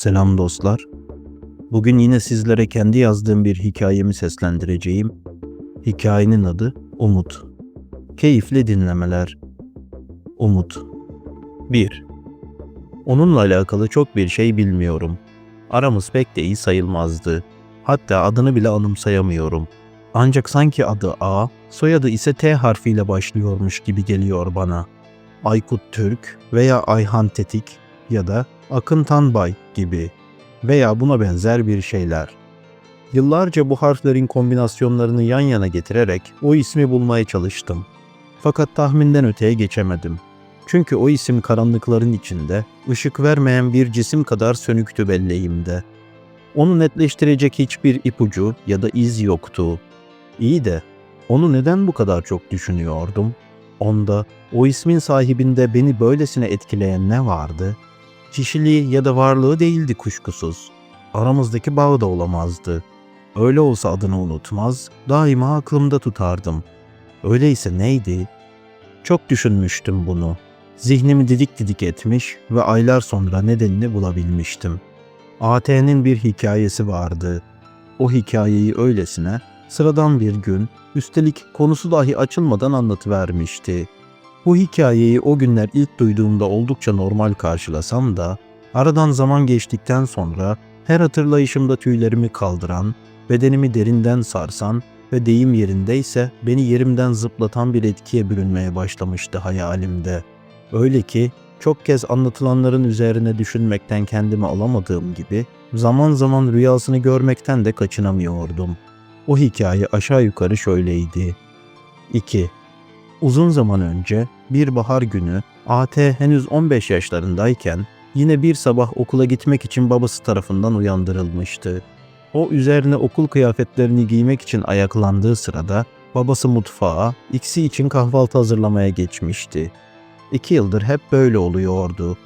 Selam dostlar. Bugün yine sizlere kendi yazdığım bir hikayemi seslendireceğim. Hikayenin adı Umut. Keyifli dinlemeler. Umut 1. Onunla alakalı çok bir şey bilmiyorum. Aramız pek de iyi sayılmazdı. Hatta adını bile anımsayamıyorum. Ancak sanki adı A, soyadı ise T harfiyle başlıyormuş gibi geliyor bana. Aykut Türk veya Ayhan Tetik ya da Akın Tanbay gibi veya buna benzer bir şeyler. Yıllarca bu harflerin kombinasyonlarını yan yana getirerek o ismi bulmaya çalıştım. Fakat tahminden öteye geçemedim. Çünkü o isim karanlıkların içinde, ışık vermeyen bir cisim kadar sönüktü belleğimde. Onu netleştirecek hiçbir ipucu ya da iz yoktu. İyi de onu neden bu kadar çok düşünüyordum? Onda, o ismin sahibinde beni böylesine etkileyen ne vardı? Kişiliği ya da varlığı değildi kuşkusuz. Aramızdaki bağı da olamazdı. Öyle olsa adını unutmaz, daima aklımda tutardım. Öyleyse neydi? Çok düşünmüştüm bunu. Zihnimi didik didik etmiş ve aylar sonra nedenini bulabilmiştim. AT'nin bir hikayesi vardı. O hikayeyi öylesine sıradan bir gün, üstelik konusu dahi açılmadan anlatıvermişti. Bu hikayeyi o günler ilk duyduğumda oldukça normal karşılasam da, aradan zaman geçtikten sonra her hatırlayışımda tüylerimi kaldıran, bedenimi derinden sarsan ve deyim yerindeyse beni yerimden zıplatan bir etkiye bürünmeye başlamıştı hayalimde. Öyle ki çok kez anlatılanların üzerine düşünmekten kendimi alamadığım gibi zaman zaman rüyasını görmekten de kaçınamıyordum. O hikaye aşağı yukarı şöyleydi. 2. Uzun zaman önce bir bahar günü AT henüz 15 yaşlarındayken yine bir sabah okula gitmek için babası tarafından uyandırılmıştı. O üzerine okul kıyafetlerini giymek için ayaklandığı sırada babası mutfağa ikisi için kahvaltı hazırlamaya geçmişti. İki yıldır hep böyle oluyordu.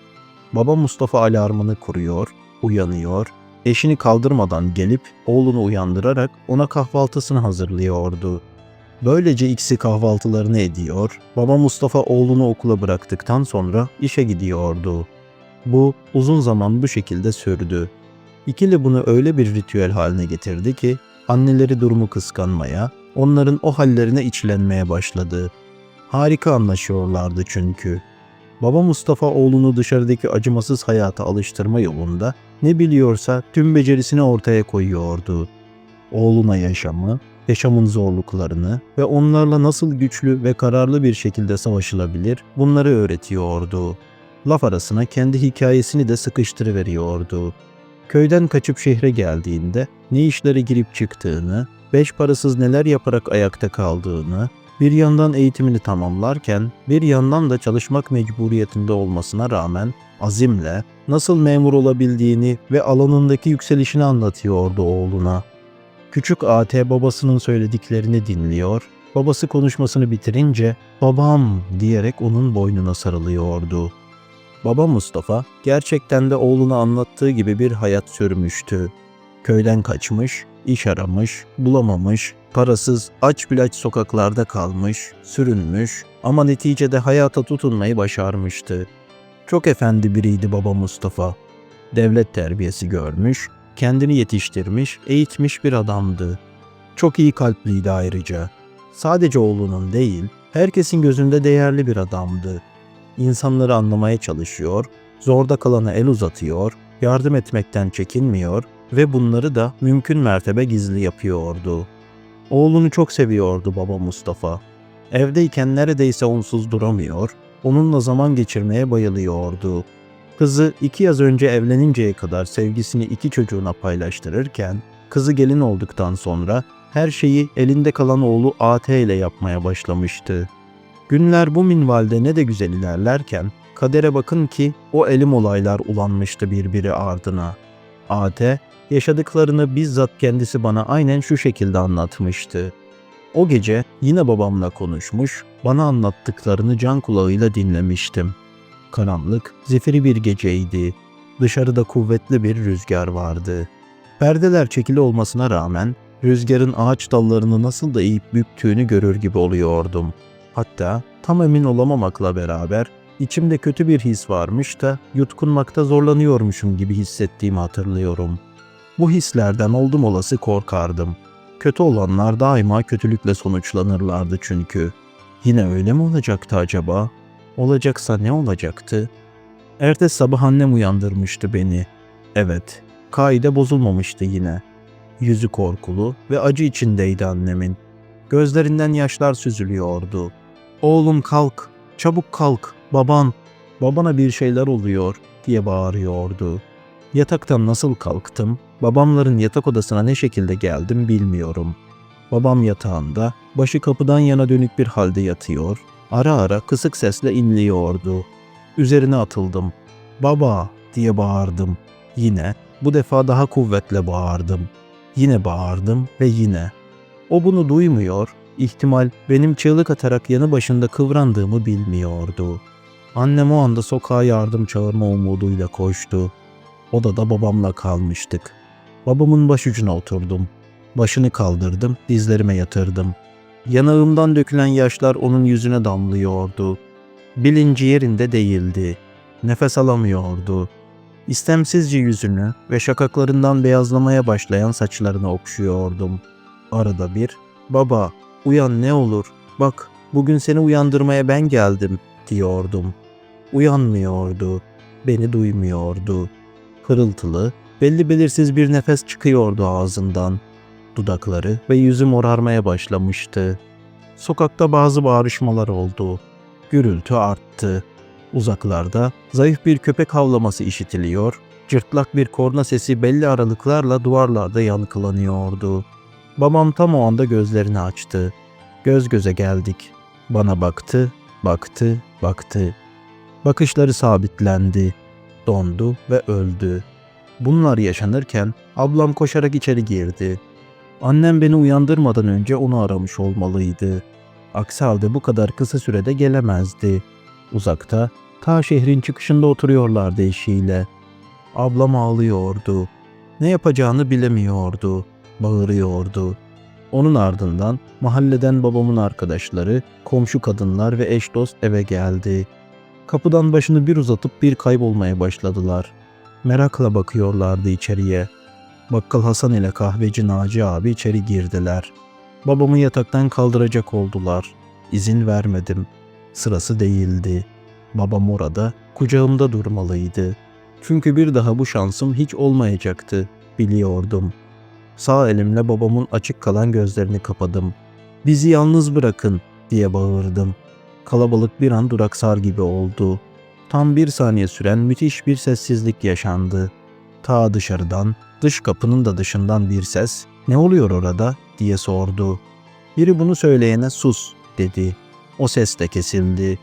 Baba Mustafa alarmını kuruyor, uyanıyor, eşini kaldırmadan gelip oğlunu uyandırarak ona kahvaltısını hazırlıyordu. Böylece ikisi kahvaltılarını ediyor, baba Mustafa oğlunu okula bıraktıktan sonra işe gidiyordu. Bu uzun zaman bu şekilde sürdü. İkili bunu öyle bir ritüel haline getirdi ki anneleri durumu kıskanmaya, onların o hallerine içlenmeye başladı. Harika anlaşıyorlardı çünkü. Baba Mustafa oğlunu dışarıdaki acımasız hayata alıştırma yolunda ne biliyorsa tüm becerisini ortaya koyuyordu. Oğluna yaşamı, yaşamın zorluklarını ve onlarla nasıl güçlü ve kararlı bir şekilde savaşılabilir bunları öğretiyordu. Laf arasına kendi hikayesini de sıkıştırıveriyordu. Köyden kaçıp şehre geldiğinde ne işlere girip çıktığını, beş parasız neler yaparak ayakta kaldığını, bir yandan eğitimini tamamlarken bir yandan da çalışmak mecburiyetinde olmasına rağmen azimle nasıl memur olabildiğini ve alanındaki yükselişini anlatıyordu oğluna. Küçük AT babasının söylediklerini dinliyor, babası konuşmasını bitirince babam diyerek onun boynuna sarılıyordu. Baba Mustafa gerçekten de oğluna anlattığı gibi bir hayat sürmüştü. Köyden kaçmış, iş aramış, bulamamış, parasız, aç bilaç sokaklarda kalmış, sürünmüş ama neticede hayata tutunmayı başarmıştı. Çok efendi biriydi baba Mustafa. Devlet terbiyesi görmüş, kendini yetiştirmiş, eğitmiş bir adamdı. Çok iyi kalpliydi ayrıca. Sadece oğlunun değil, herkesin gözünde değerli bir adamdı. İnsanları anlamaya çalışıyor, zorda kalana el uzatıyor, yardım etmekten çekinmiyor ve bunları da mümkün mertebe gizli yapıyordu. Oğlunu çok seviyordu baba Mustafa. Evdeyken neredeyse onsuz duramıyor, onunla zaman geçirmeye bayılıyordu. Kızı iki yaz önce evleninceye kadar sevgisini iki çocuğuna paylaştırırken, kızı gelin olduktan sonra her şeyi elinde kalan oğlu AT ile yapmaya başlamıştı. Günler bu minvalde ne de güzel ilerlerken, kadere bakın ki o elim olaylar ulanmıştı birbiri ardına. AT, yaşadıklarını bizzat kendisi bana aynen şu şekilde anlatmıştı. O gece yine babamla konuşmuş, bana anlattıklarını can kulağıyla dinlemiştim. Karanlık, zifiri bir geceydi. Dışarıda kuvvetli bir rüzgar vardı. Perdeler çekili olmasına rağmen rüzgarın ağaç dallarını nasıl da eğip büktüğünü görür gibi oluyordum. Hatta tam emin olamamakla beraber İçimde kötü bir his varmış da yutkunmakta zorlanıyormuşum gibi hissettiğimi hatırlıyorum. Bu hislerden oldum olası korkardım. Kötü olanlar daima kötülükle sonuçlanırlardı çünkü. Yine öyle mi olacaktı acaba? Olacaksa ne olacaktı? Ertesi sabah annem uyandırmıştı beni. Evet, kaide bozulmamıştı yine. Yüzü korkulu ve acı içindeydi annemin. Gözlerinden yaşlar süzülüyordu. Oğlum kalk, çabuk kalk, baban, babana bir şeyler oluyor diye bağırıyordu. Yataktan nasıl kalktım, babamların yatak odasına ne şekilde geldim bilmiyorum. Babam yatağında, başı kapıdan yana dönük bir halde yatıyor, ara ara kısık sesle inliyordu. Üzerine atıldım. Baba diye bağırdım. Yine, bu defa daha kuvvetle bağırdım. Yine bağırdım ve yine. O bunu duymuyor, ihtimal benim çığlık atarak yanı başında kıvrandığımı bilmiyordu. Annem o anda sokağa yardım çağırma umuduyla koştu. Odada babamla kalmıştık. Babamın başucuna oturdum. Başını kaldırdım, dizlerime yatırdım. Yanağımdan dökülen yaşlar onun yüzüne damlıyordu. Bilinci yerinde değildi. Nefes alamıyordu. İstemsizce yüzünü ve şakaklarından beyazlamaya başlayan saçlarını okşuyordum. Arada bir, baba uyan ne olur, bak bugün seni uyandırmaya ben geldim diyordum. Uyanmıyordu, beni duymuyordu. Hırıltılı, belli belirsiz bir nefes çıkıyordu ağzından. Dudakları ve yüzü morarmaya başlamıştı. Sokakta bazı bağrışmalar oldu. Gürültü arttı. Uzaklarda zayıf bir köpek havlaması işitiliyor, cırtlak bir korna sesi belli aralıklarla duvarlarda yankılanıyordu. Babam tam o anda gözlerini açtı. Göz göze geldik. Bana baktı, baktı, baktı. Bakışları sabitlendi. Dondu ve öldü. Bunlar yaşanırken ablam koşarak içeri girdi. Annem beni uyandırmadan önce onu aramış olmalıydı. Aksi halde bu kadar kısa sürede gelemezdi. Uzakta, ta şehrin çıkışında oturuyorlardı eşiyle. Ablam ağlıyordu. Ne yapacağını bilemiyordu. Bağırıyordu. Onun ardından mahalleden babamın arkadaşları, komşu kadınlar ve eş dost eve geldi. Kapıdan başını bir uzatıp bir kaybolmaya başladılar. Merakla bakıyorlardı içeriye. Bakkal Hasan ile kahveci Naci abi içeri girdiler. Babamı yataktan kaldıracak oldular. İzin vermedim. Sırası değildi. Babam orada, kucağımda durmalıydı. Çünkü bir daha bu şansım hiç olmayacaktı. Biliyordum. Sağ elimle babamın açık kalan gözlerini kapadım. Bizi yalnız bırakın diye bağırdım. Kalabalık bir an duraksar gibi oldu. Tam bir saniye süren müthiş bir sessizlik yaşandı. Ta dışarıdan, dış kapının da dışından bir ses, ne oluyor orada diye sordu. Biri bunu söyleyene sus dedi. O ses de kesildi.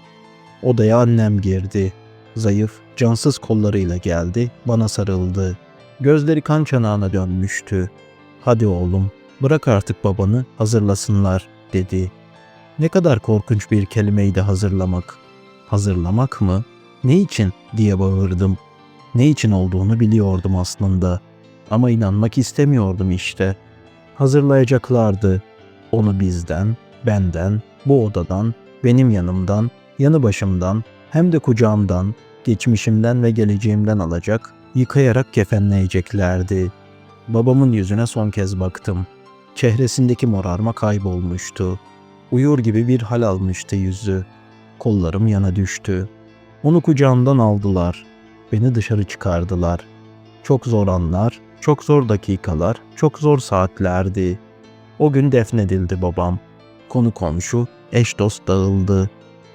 Odaya annem girdi. Zayıf, cansız kollarıyla geldi, bana sarıldı. Gözleri kan çanağına dönmüştü. Hadi oğlum, bırak artık babanı, hazırlasınlar, dedi. Ne kadar korkunç bir kelimeydi hazırlamak. Hazırlamak mı? Ne için diye bağırdım. Ne için olduğunu biliyordum aslında. Ama inanmak istemiyordum işte. Hazırlayacaklardı. Onu bizden, benden, bu odadan, benim yanımdan, yanı başımdan, hem de kucağımdan, geçmişimden ve geleceğimden alacak, yıkayarak kefenleyeceklerdi. Babamın yüzüne son kez baktım. Çehresindeki morarma kaybolmuştu. Uyur gibi bir hal almıştı yüzü. Kollarım yana düştü. Onu kucağımdan aldılar. Beni dışarı çıkardılar. Çok zor anlar, çok zor dakikalar, çok zor saatlerdi. O gün defnedildi babam. Konu komşu, eş dost dağıldı.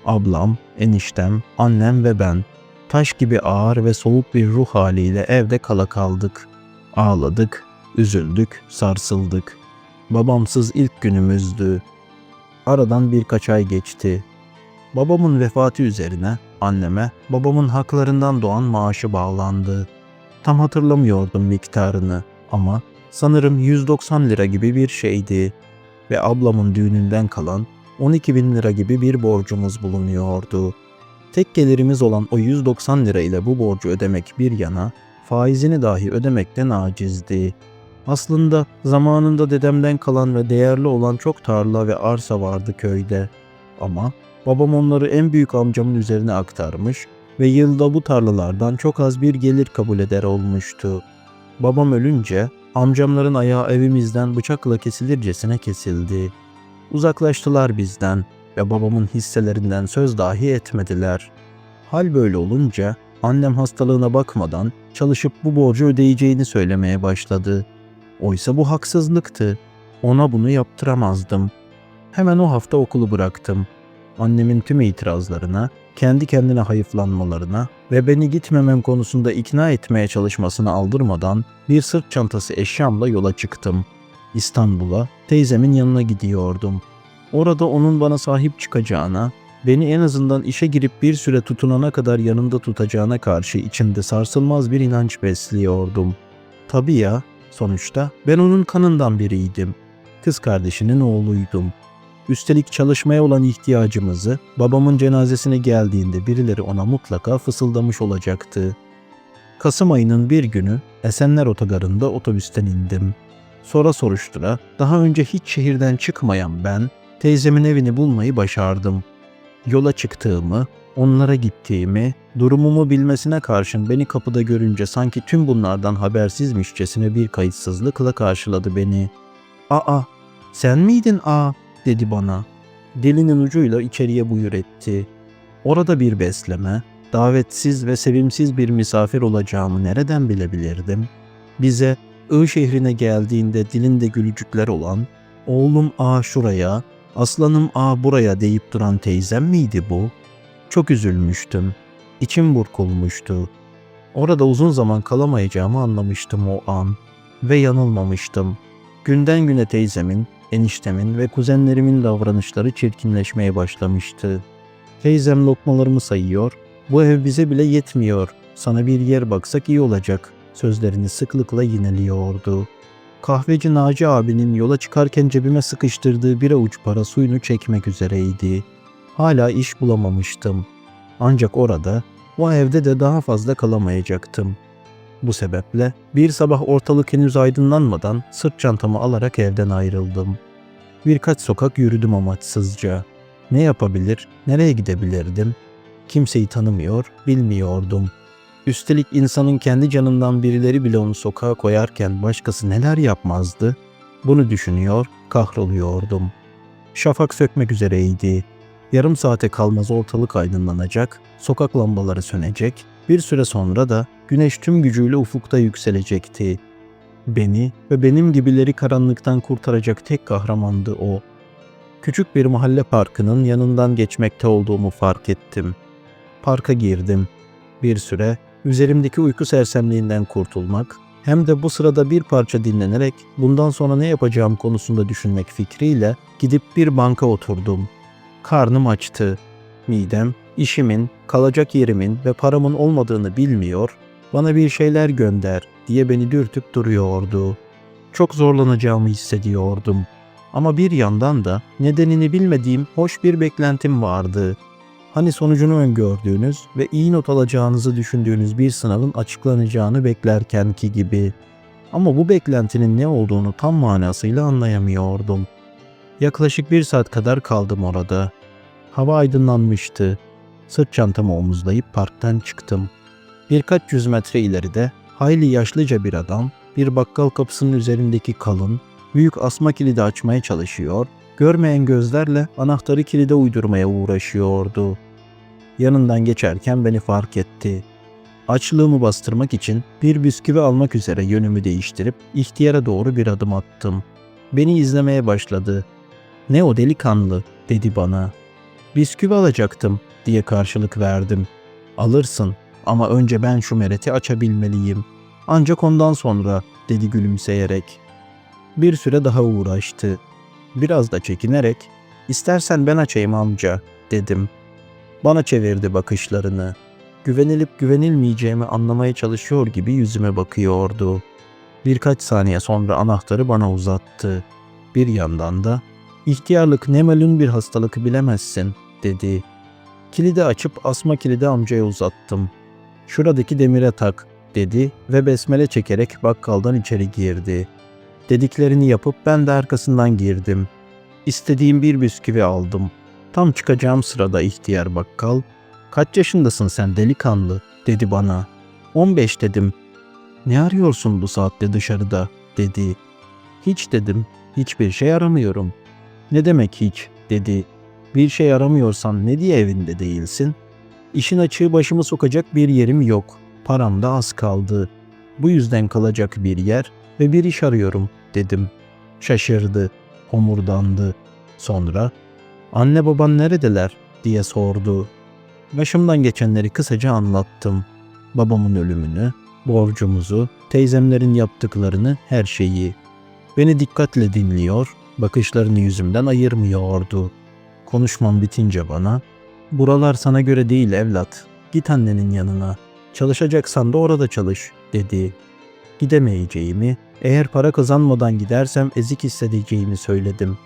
Ablam, eniştem, annem ve ben. Taş gibi ağır ve soğuk bir ruh haliyle evde kala kaldık. Ağladık, üzüldük, sarsıldık. Babamsız ilk günümüzdü. Aradan birkaç ay geçti. Babamın vefatı üzerine anneme babamın haklarından doğan maaşı bağlandı. Tam hatırlamıyordum miktarını ama sanırım 190 lira gibi bir şeydi ve ablamın düğününden kalan 12 bin lira gibi bir borcumuz bulunuyordu. Tek gelirimiz olan o 190 lira ile bu borcu ödemek bir yana, faizini dahi ödemekten acizdi. Aslında zamanında dedemden kalan ve değerli olan çok tarla ve arsa vardı köyde. Ama Babam onları en büyük amcamın üzerine aktarmış ve yılda bu tarlalardan çok az bir gelir kabul eder olmuştu. Babam ölünce amcamların ayağı evimizden bıçakla kesilircesine kesildi. Uzaklaştılar bizden ve babamın hisselerinden söz dahi etmediler. Hal böyle olunca annem hastalığına bakmadan çalışıp bu borcu ödeyeceğini söylemeye başladı. Oysa bu haksızlıktı. Ona bunu yaptıramazdım. Hemen o hafta okulu bıraktım. Annemin tüm itirazlarına, kendi kendine hayıflanmalarına ve beni gitmemem konusunda ikna etmeye çalışmasını aldırmadan bir sırt çantası eşyamla yola çıktım. İstanbul'a teyzemin yanına gidiyordum. Orada onun bana sahip çıkacağına, beni en azından işe girip bir süre tutunana kadar yanında tutacağına karşı içimde sarsılmaz bir inanç besliyordum. Tabii ya, sonuçta ben onun kanından biriydim. Kız kardeşinin oğluydum. Üstelik çalışmaya olan ihtiyacımızı babamın cenazesine geldiğinde birileri ona mutlaka fısıldamış olacaktı. Kasım ayının bir günü Esenler Otogarı'nda otobüsten indim. Sonra soruştura daha önce hiç şehirden çıkmayan ben teyzemin evini bulmayı başardım. Yola çıktığımı, onlara gittiğimi, durumumu bilmesine karşın beni kapıda görünce sanki tüm bunlardan habersizmişçesine bir kayıtsızlıkla karşıladı beni. ''Aa, sen miydin aa?'' Dedi bana. Dilinin ucuyla içeriye buyur etti. Orada bir besleme, davetsiz ve sevimsiz bir misafir olacağımı nereden bilebilirdim? Bize I şehrine geldiğinde dilinde gülücükler olan, oğlum a şuraya, aslanım a buraya deyip duran teyzem miydi bu? Çok üzülmüştüm. İçim burkulmuştu. Orada uzun zaman kalamayacağımı anlamıştım o an ve yanılmamıştım. Günden güne teyzemin, eniştemin ve kuzenlerimin davranışları çirkinleşmeye başlamıştı. Teyzem lokmalarımı sayıyor, bu ev bize bile yetmiyor, sana bir yer baksak iyi olacak sözlerini sıklıkla yineliyordu. Kahveci Naci abinin yola çıkarken cebime sıkıştırdığı bir avuç para suyunu çekmek üzereydi. Hala iş bulamamıştım. Ancak orada, o evde de daha fazla kalamayacaktım. Bu sebeple bir sabah ortalık henüz aydınlanmadan sırt çantamı alarak evden ayrıldım. Birkaç sokak yürüdüm amaçsızca. Ne yapabilir, nereye gidebilirdim? Kimseyi tanımıyor, bilmiyordum. Üstelik insanın kendi canından birileri bile onu sokağa koyarken başkası neler yapmazdı? Bunu düşünüyor, kahroluyordum. Şafak sökmek üzereydi. Yarım saate kalmaz ortalık aydınlanacak, sokak lambaları sönecek, bir süre sonra da güneş tüm gücüyle ufukta yükselecekti. Beni ve benim gibileri karanlıktan kurtaracak tek kahramandı o. Küçük bir mahalle parkının yanından geçmekte olduğumu fark ettim. Parka girdim. Bir süre üzerimdeki uyku sersemliğinden kurtulmak, hem de bu sırada bir parça dinlenerek bundan sonra ne yapacağım konusunda düşünmek fikriyle gidip bir banka oturdum. Karnım açtı. Midem, işimin, kalacak yerimin ve paramın olmadığını bilmiyor, bana bir şeyler gönder diye beni dürtüp duruyordu. Çok zorlanacağımı hissediyordum. Ama bir yandan da nedenini bilmediğim hoş bir beklentim vardı. Hani sonucunu öngördüğünüz ve iyi not alacağınızı düşündüğünüz bir sınavın açıklanacağını beklerkenki gibi. Ama bu beklentinin ne olduğunu tam manasıyla anlayamıyordum. Yaklaşık bir saat kadar kaldım orada. Hava aydınlanmıştı. Sırt çantamı omuzlayıp parktan çıktım. Birkaç yüz metre ileride hayli yaşlıca bir adam bir bakkal kapısının üzerindeki kalın, büyük asma kilidi açmaya çalışıyor, görmeyen gözlerle anahtarı kilide uydurmaya uğraşıyordu. Yanından geçerken beni fark etti. Açlığımı bastırmak için bir bisküvi almak üzere yönümü değiştirip ihtiyara doğru bir adım attım. Beni izlemeye başladı. Ne o delikanlı dedi bana. Bisküvi alacaktım diye karşılık verdim. Alırsın ama önce ben şu mereti açabilmeliyim. Ancak ondan sonra dedi gülümseyerek. Bir süre daha uğraştı. Biraz da çekinerek istersen ben açayım amca dedim. Bana çevirdi bakışlarını. Güvenilip güvenilmeyeceğimi anlamaya çalışıyor gibi yüzüme bakıyordu. Birkaç saniye sonra anahtarı bana uzattı. Bir yandan da ihtiyarlık ne malum bir hastalık bilemezsin dedi. Kilidi açıp asma kilidi amcaya uzattım. Şuradaki demire tak dedi ve besmele çekerek bakkaldan içeri girdi. Dediklerini yapıp ben de arkasından girdim. İstediğim bir bisküvi aldım. Tam çıkacağım sırada ihtiyar bakkal, ''Kaç yaşındasın sen delikanlı?'' dedi bana. ''15 dedim. ''Ne arıyorsun bu saatte dışarıda?'' dedi. ''Hiç dedim. Hiçbir şey aramıyorum.'' ''Ne demek hiç?'' dedi. ''Bir şey aramıyorsan ne diye evinde değilsin?'' İşin açığı başımı sokacak bir yerim yok. Param da az kaldı. Bu yüzden kalacak bir yer ve bir iş arıyorum dedim. Şaşırdı, homurdandı. Sonra anne baban neredeler diye sordu. Başımdan geçenleri kısaca anlattım. Babamın ölümünü, borcumuzu, teyzemlerin yaptıklarını, her şeyi. Beni dikkatle dinliyor, bakışlarını yüzümden ayırmıyordu. Konuşmam bitince bana, ''Buralar sana göre değil evlat, git annenin yanına, çalışacaksan da orada çalış.'' dedi. Gidemeyeceğimi, eğer para kazanmadan gidersem ezik hissedeceğimi söyledim.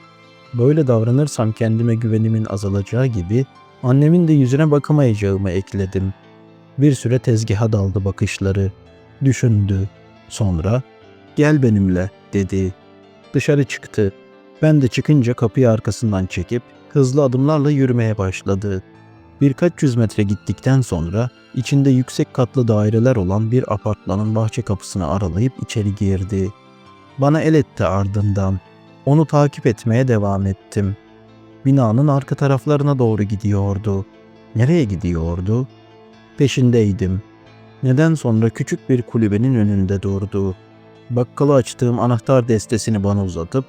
Böyle davranırsam kendime güvenimin azalacağı gibi annemin de yüzüne bakamayacağımı ekledim. Bir süre tezgaha daldı bakışları. Düşündü. Sonra gel benimle dedi. Dışarı çıktı. Ben de çıkınca kapıyı arkasından çekip hızlı adımlarla yürümeye başladı. Birkaç yüz metre gittikten sonra içinde yüksek katlı daireler olan bir apartmanın bahçe kapısını aralayıp içeri girdi. Bana el etti ardından. Onu takip etmeye devam ettim. Binanın arka taraflarına doğru gidiyordu. Nereye gidiyordu? Peşindeydim. Neden sonra küçük bir kulübenin önünde durdu. Bakkalı açtığım anahtar destesini bana uzatıp,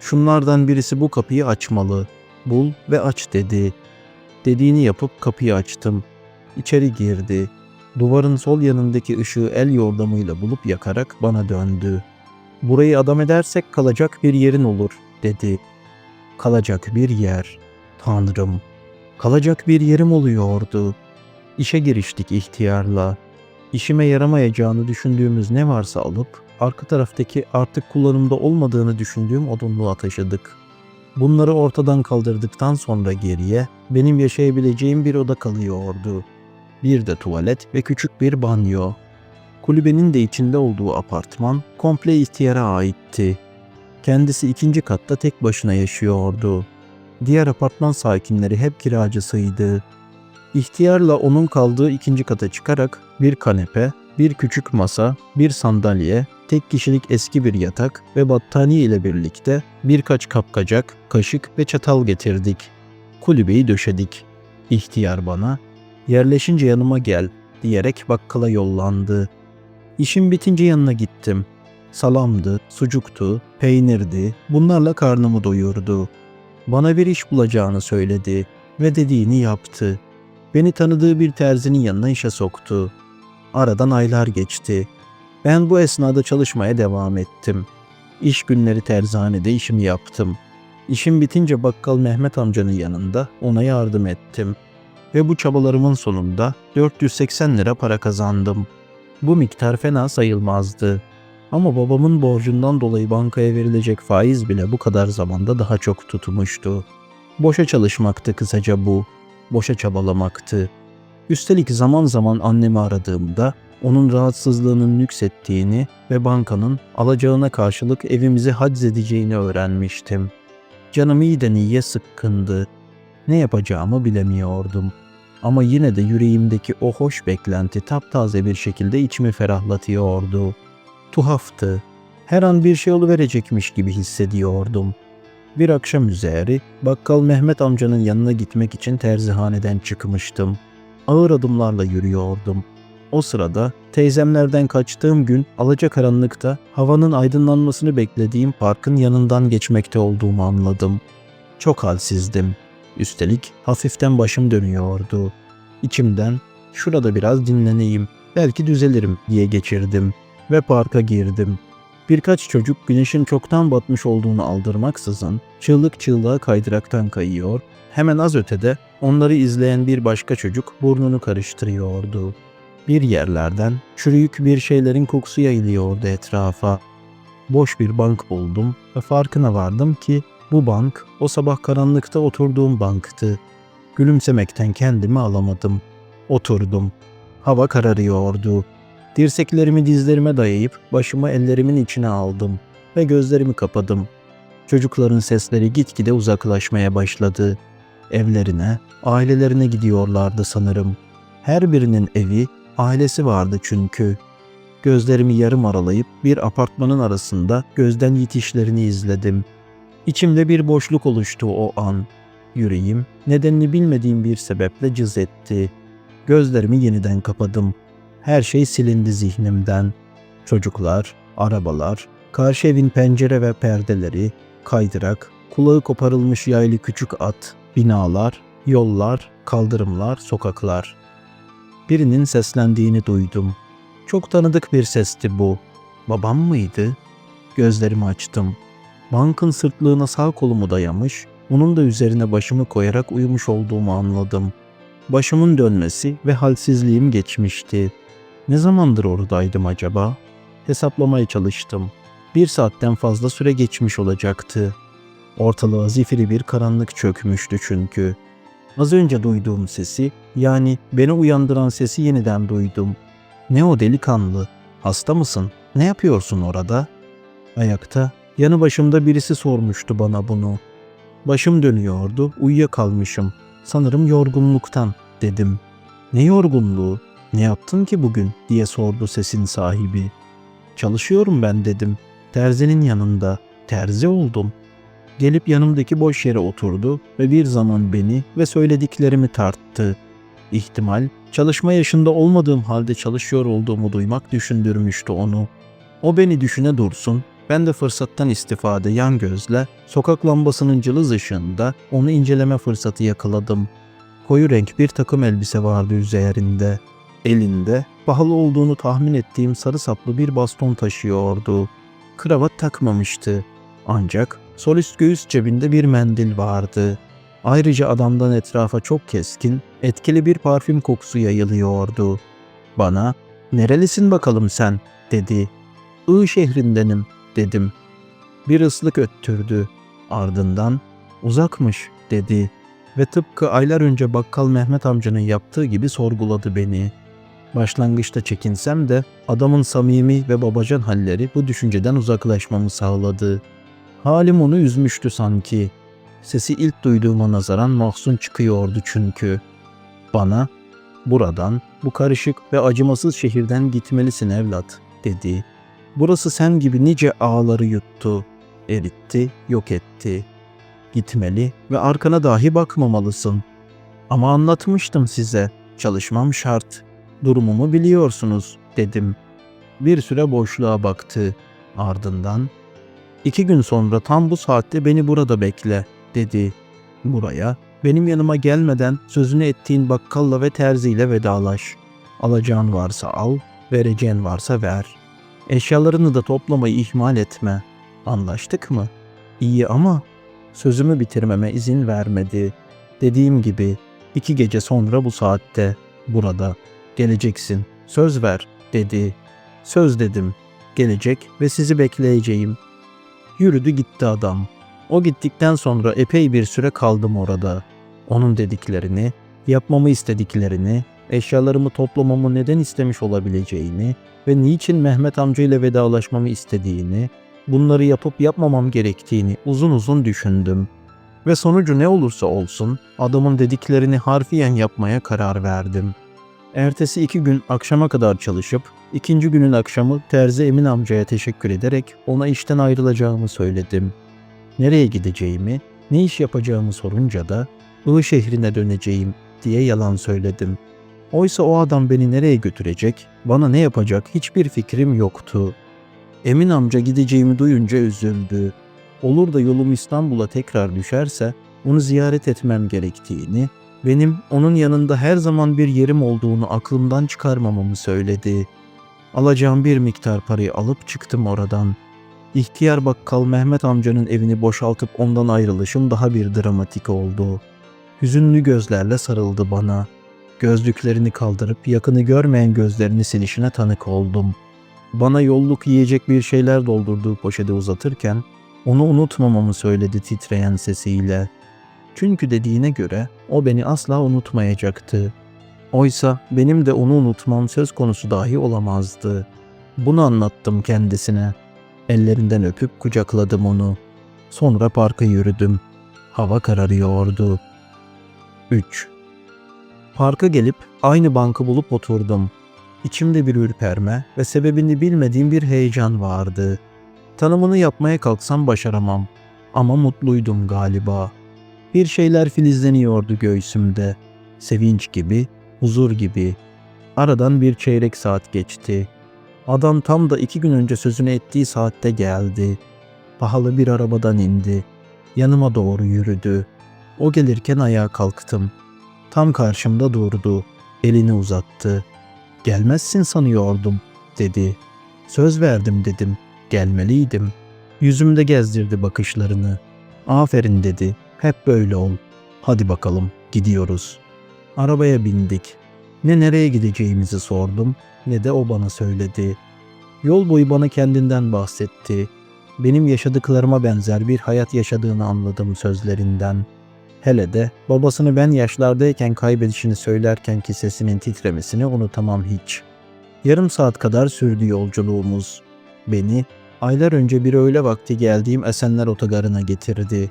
şunlardan birisi bu kapıyı açmalı, bul ve aç dedi. Dediğini yapıp kapıyı açtım. İçeri girdi. Duvarın sol yanındaki ışığı el yordamıyla bulup yakarak bana döndü. Burayı adam edersek kalacak bir yerin olur dedi. Kalacak bir yer. Tanrım. Kalacak bir yerim oluyordu. İşe giriştik ihtiyarla. İşime yaramayacağını düşündüğümüz ne varsa alıp arka taraftaki artık kullanımda olmadığını düşündüğüm odunluğa taşıdık. Bunları ortadan kaldırdıktan sonra geriye benim yaşayabileceğim bir oda kalıyordu. Bir de tuvalet ve küçük bir banyo. Kulübenin de içinde olduğu apartman komple ihtiyara aitti. Kendisi ikinci katta tek başına yaşıyordu. Diğer apartman sakinleri hep kiracısıydı. İhtiyarla onun kaldığı ikinci kata çıkarak bir kanepe, bir küçük masa, bir sandalye, tek kişilik eski bir yatak ve battaniye ile birlikte birkaç kapkacak, kaşık ve çatal getirdik. Kulübeyi döşedik. İhtiyar bana, yerleşince yanıma gel diyerek bakkala yollandı. İşim bitince yanına gittim. Salamdı, sucuktu, peynirdi, bunlarla karnımı doyurdu. Bana bir iş bulacağını söyledi ve dediğini yaptı. Beni tanıdığı bir terzinin yanına işe soktu. Aradan aylar geçti. Ben bu esnada çalışmaya devam ettim. İş günleri terzanede işimi yaptım. İşim bitince bakkal Mehmet amcanın yanında ona yardım ettim. Ve bu çabalarımın sonunda 480 lira para kazandım. Bu miktar fena sayılmazdı. Ama babamın borcundan dolayı bankaya verilecek faiz bile bu kadar zamanda daha çok tutmuştu. Boşa çalışmaktı kısaca bu. Boşa çabalamaktı. Üstelik zaman zaman annemi aradığımda onun rahatsızlığının nüksettiğini ve bankanın alacağına karşılık evimizi haczedeceğini öğrenmiştim. Canım iyiden iyiye sıkkındı. Ne yapacağımı bilemiyordum. Ama yine de yüreğimdeki o hoş beklenti taptaze bir şekilde içimi ferahlatıyordu. Tuhaftı. Her an bir şey verecekmiş gibi hissediyordum. Bir akşam üzeri bakkal Mehmet amcanın yanına gitmek için terzihaneden çıkmıştım. Ağır adımlarla yürüyordum. O sırada teyzemlerden kaçtığım gün alacakaranlıkta havanın aydınlanmasını beklediğim parkın yanından geçmekte olduğumu anladım. Çok halsizdim. Üstelik hafiften başım dönüyordu. İçimden şurada biraz dinleneyim, belki düzelirim diye geçirdim ve parka girdim. Birkaç çocuk güneşin çoktan batmış olduğunu aldırmaksızın çığlık çığlığa kaydıraktan kayıyor, hemen az ötede onları izleyen bir başka çocuk burnunu karıştırıyordu. Bir yerlerden çürüyük bir şeylerin kokusu yayılıyordu etrafa. Boş bir bank buldum ve farkına vardım ki bu bank o sabah karanlıkta oturduğum banktı. Gülümsemekten kendimi alamadım. Oturdum. Hava kararıyordu. Dirseklerimi dizlerime dayayıp başımı ellerimin içine aldım ve gözlerimi kapadım. Çocukların sesleri gitgide uzaklaşmaya başladı. evlerine, ailelerine gidiyorlardı sanırım. Her birinin evi, ailesi vardı çünkü. Gözlerimi yarım aralayıp bir apartmanın arasında gözden yitişlerini izledim. İçimde bir boşluk oluştu o an. Yüreğim nedenini bilmediğim bir sebeple cız etti. Gözlerimi yeniden kapadım. Her şey silindi zihnimden. Çocuklar, arabalar, karşı evin pencere ve perdeleri, kaydırak, kulağı koparılmış yaylı küçük at, binalar, yollar, kaldırımlar, sokaklar. Birinin seslendiğini duydum. Çok tanıdık bir sesti bu. Babam mıydı? Gözlerimi açtım. Bankın sırtlığına sağ kolumu dayamış, onun da üzerine başımı koyarak uyumuş olduğumu anladım. Başımın dönmesi ve halsizliğim geçmişti. Ne zamandır oradaydım acaba? Hesaplamaya çalıştım. Bir saatten fazla süre geçmiş olacaktı. Ortalığa zifiri bir karanlık çökmüştü çünkü. Az önce duyduğum sesi, yani beni uyandıran sesi yeniden duydum. Ne o delikanlı? Hasta mısın? Ne yapıyorsun orada? Ayakta, yanı başımda birisi sormuştu bana bunu. Başım dönüyordu, uyuyakalmışım. Sanırım yorgunluktan, dedim. Ne yorgunluğu? Ne yaptın ki bugün? diye sordu sesin sahibi. Çalışıyorum ben dedim. Terzinin yanında. Terzi oldum. Gelip yanımdaki boş yere oturdu ve bir zaman beni ve söylediklerimi tarttı. İhtimal, çalışma yaşında olmadığım halde çalışıyor olduğumu duymak düşündürmüştü onu. O beni düşüne dursun, ben de fırsattan istifade yan gözle sokak lambasının cılız ışığında onu inceleme fırsatı yakaladım. Koyu renk bir takım elbise vardı üzerinde. Elinde pahalı olduğunu tahmin ettiğim sarı saplı bir baston taşıyordu. Kravat takmamıştı. Ancak sol üst göğüs cebinde bir mendil vardı. Ayrıca adamdan etrafa çok keskin, etkili bir parfüm kokusu yayılıyordu. Bana, "Nerelisin bakalım sen?" dedi. "I şehrindenim." dedim. Bir ıslık öttürdü. Ardından, "Uzakmış." dedi ve tıpkı aylar önce bakkal Mehmet amcanın yaptığı gibi sorguladı beni. Başlangıçta çekinsem de adamın samimi ve babacan halleri bu düşünceden uzaklaşmamı sağladı. Halim onu üzmüştü sanki. Sesi ilk duyduğuma nazaran mahzun çıkıyordu çünkü. Bana, buradan, bu karışık ve acımasız şehirden gitmelisin evlat, dedi. Burası sen gibi nice ağları yuttu, eritti, yok etti. Gitmeli ve arkana dahi bakmamalısın. Ama anlatmıştım size, çalışmam şart. Durumumu biliyorsunuz, dedim. Bir süre boşluğa baktı. Ardından, iki gün sonra tam bu saatte beni burada bekle, dedi. Buraya, benim yanıma gelmeden sözünü ettiğin bakkalla ve terziyle vedalaş. Alacağın varsa al, vereceğin varsa ver. Eşyalarını da toplamayı ihmal etme. Anlaştık mı? İyi ama sözümü bitirmeme izin vermedi. Dediğim gibi iki gece sonra bu saatte burada geleceksin. Söz ver dedi. Söz dedim. Gelecek ve sizi bekleyeceğim. Yürüdü gitti adam. O gittikten sonra epey bir süre kaldım orada. Onun dediklerini, yapmamı istediklerini, eşyalarımı toplamamı neden istemiş olabileceğini ve niçin Mehmet amca ile vedalaşmamı istediğini, bunları yapıp yapmamam gerektiğini uzun uzun düşündüm. Ve sonucu ne olursa olsun adamın dediklerini harfiyen yapmaya karar verdim. Ertesi iki gün akşama kadar çalışıp, ikinci günün akşamı Terzi Emin amcaya teşekkür ederek ona işten ayrılacağımı söyledim. Nereye gideceğimi, ne iş yapacağımı sorunca da I şehrine döneceğim diye yalan söyledim. Oysa o adam beni nereye götürecek, bana ne yapacak hiçbir fikrim yoktu. Emin amca gideceğimi duyunca üzüldü. Olur da yolum İstanbul'a tekrar düşerse onu ziyaret etmem gerektiğini, benim onun yanında her zaman bir yerim olduğunu aklımdan çıkarmamamı söyledi. Alacağım bir miktar parayı alıp çıktım oradan. İhtiyar bakkal Mehmet amcanın evini boşaltıp ondan ayrılışım daha bir dramatik oldu. Hüzünlü gözlerle sarıldı bana. Gözlüklerini kaldırıp yakını görmeyen gözlerini silişine tanık oldum. Bana yolluk yiyecek bir şeyler doldurduğu poşeti uzatırken onu unutmamamı söyledi titreyen sesiyle. Çünkü dediğine göre o beni asla unutmayacaktı. Oysa benim de onu unutmam söz konusu dahi olamazdı. Bunu anlattım kendisine. Ellerinden öpüp kucakladım onu. Sonra parka yürüdüm. Hava kararıyordu. 3. Parka gelip aynı bankı bulup oturdum. İçimde bir ürperme ve sebebini bilmediğim bir heyecan vardı. Tanımını yapmaya kalksam başaramam. Ama mutluydum galiba. Bir şeyler filizleniyordu göğsümde. Sevinç gibi, huzur gibi. Aradan bir çeyrek saat geçti. Adam tam da iki gün önce sözünü ettiği saatte geldi. Pahalı bir arabadan indi. Yanıma doğru yürüdü. O gelirken ayağa kalktım. Tam karşımda durdu. Elini uzattı. Gelmezsin sanıyordum, dedi. Söz verdim dedim. Gelmeliydim. Yüzümde gezdirdi bakışlarını. Aferin dedi. Hep böyle ol. Hadi bakalım, gidiyoruz. Arabaya bindik. Ne nereye gideceğimizi sordum ne de o bana söyledi. Yol boyu bana kendinden bahsetti. Benim yaşadıklarıma benzer bir hayat yaşadığını anladım sözlerinden. Hele de babasını ben yaşlardayken kaybedişini söylerkenki sesinin titremesini unutamam hiç. Yarım saat kadar sürdü yolculuğumuz. Beni aylar önce bir öğle vakti geldiğim Esenler Otogarı'na getirdi.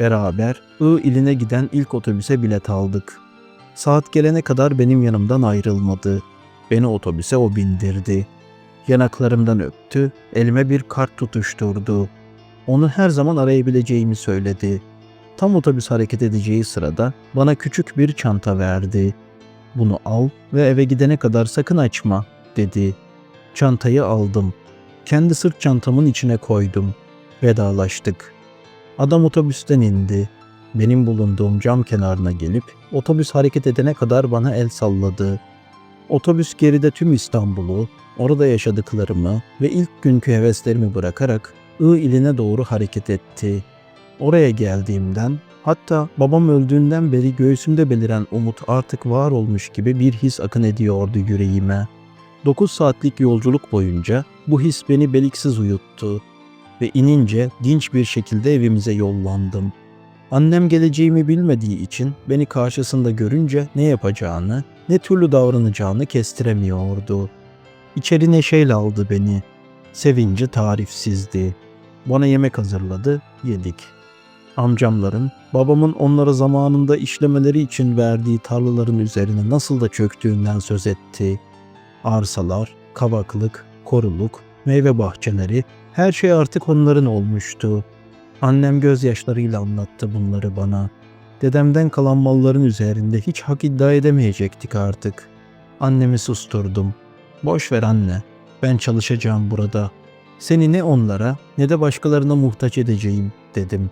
Beraber I iline giden ilk otobüse bilet aldık. Saat gelene kadar benim yanımdan ayrılmadı. Beni otobüse o bindirdi. Yanaklarımdan öptü, elime bir kart tutuşturdu. Onu her zaman arayabileceğimi söyledi. Tam otobüs hareket edeceği sırada bana küçük bir çanta verdi. Bunu al ve eve gidene kadar sakın açma, dedi. Çantayı aldım. Kendi sırt çantamın içine koydum. Vedalaştık. Adam otobüsten indi. Benim bulunduğum cam kenarına gelip otobüs hareket edene kadar bana el salladı. Otobüs geride tüm İstanbul'u, orada yaşadıklarımı ve ilk günkü heveslerimi bırakarak I iline doğru hareket etti. Oraya geldiğimden, hatta babam öldüğünden beri göğsümde beliren umut artık var olmuş gibi bir his akın ediyordu yüreğime. 9 saatlik yolculuk boyunca bu his beni beliksiz uyuttu ve inince dinç bir şekilde evimize yollandım. Annem geleceğimi bilmediği için beni karşısında görünce ne yapacağını, ne türlü davranacağını kestiremiyordu. İçeri neşeyle aldı beni. Sevinci tarifsizdi. Bana yemek hazırladı, yedik. Amcamların, babamın onlara zamanında işlemeleri için verdiği tarlaların üzerine nasıl da çöktüğünden söz etti. Arsalar, kavaklık, koruluk, meyve bahçeleri, her şey artık onların olmuştu. Annem gözyaşlarıyla anlattı bunları bana. Dedemden kalan malların üzerinde hiç hak iddia edemeyecektik artık. Annemi susturdum. Boş ver anne. Ben çalışacağım burada. Seni ne onlara ne de başkalarına muhtaç edeceğim dedim.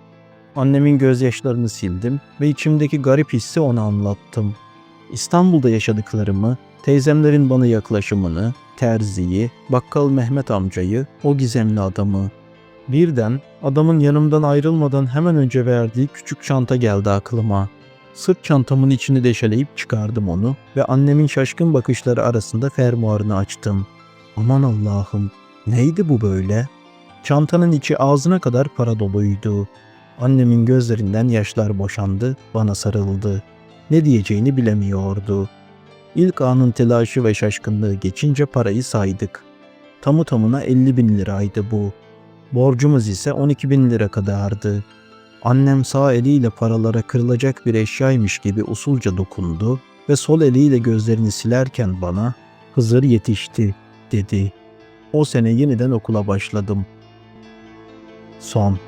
Annemin gözyaşlarını sildim ve içimdeki garip hissi ona anlattım. İstanbul'da yaşadıklarımı, teyzemlerin bana yaklaşımını, terziyi, bakkal Mehmet amcayı, o gizemli adamı. Birden adamın yanımdan ayrılmadan hemen önce verdiği küçük çanta geldi aklıma. Sırt çantamın içini deşeleyip çıkardım onu ve annemin şaşkın bakışları arasında fermuarını açtım. Aman Allah'ım, neydi bu böyle? Çantanın içi ağzına kadar para doluydu. Annemin gözlerinden yaşlar boşandı, bana sarıldı. Ne diyeceğini bilemiyordu. İlk anın telaşı ve şaşkınlığı geçince parayı saydık. Tamı tamına 50 bin liraydı bu. Borcumuz ise 12 bin lira kadardı. Annem sağ eliyle paralara kırılacak bir eşyaymış gibi usulca dokundu ve sol eliyle gözlerini silerken bana Hızır yetişti dedi. O sene yeniden okula başladım. Son